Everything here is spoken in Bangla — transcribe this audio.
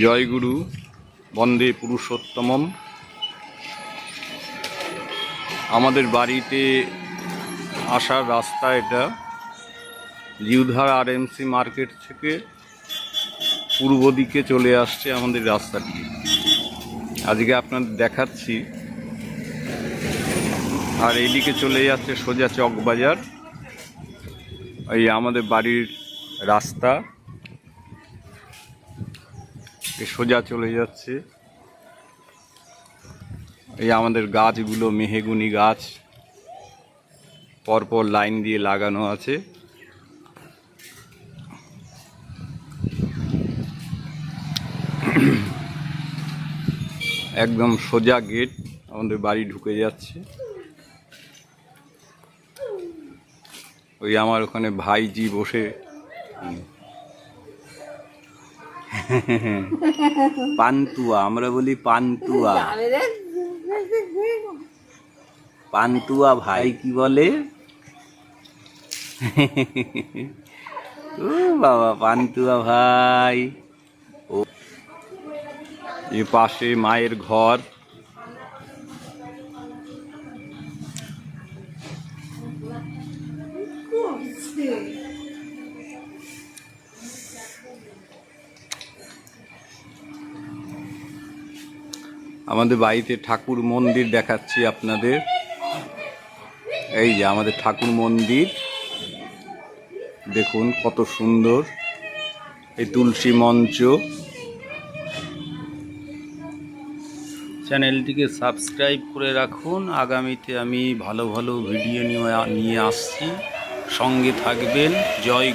জয়গুরু, বন্দে পুরুষোত্তমম। আমাদের বাড়িতে আসার রাস্তা এটা। জিউধার আরএমসি মার্কেট থেকে পূর্ব দিকে চলে আসছে আমাদের রাস্তাটি। আজকে আপনাদের দেখাচ্ছি। আর এইদিকে চলে যাচ্ছে সোজা চকবাজার। এই আমাদের বাড়ির রাস্তা। সোজা চলে যাচ্ছে। এই আমাদের গাছগুলো, মেহেগুনি গাছ, পরপর লাইন দিয়ে লাগানো আছে। একদম সোজা গেট, আমাদের বাড়ি ঢুকে যাচ্ছে। ওই আমার ওখানে ভাইজি বসে। পান্তুয়া আমরা বলি পান্তুয়া। পান্তুয়া ভাই কি বলে? ও বাবা পান্তুয়া ভাই। ও। এ পাশে মায়ের ঘর। আমাদের বাড়িতে ঠাকুর মন্দির দেখাচ্ছি আপনাদের। এই যে আমাদের ঠাকুর মন্দির। দেখুন কত সুন্দর। এই তুলসী মঞ্চ। চ্যানেলটিকে সাবস্ক্রাইব করে রাখুন। আগামীতে আমি ভালো ভালো ভিডিও নিয়ে আসছি। সঙ্গে থাকবেন। জয়।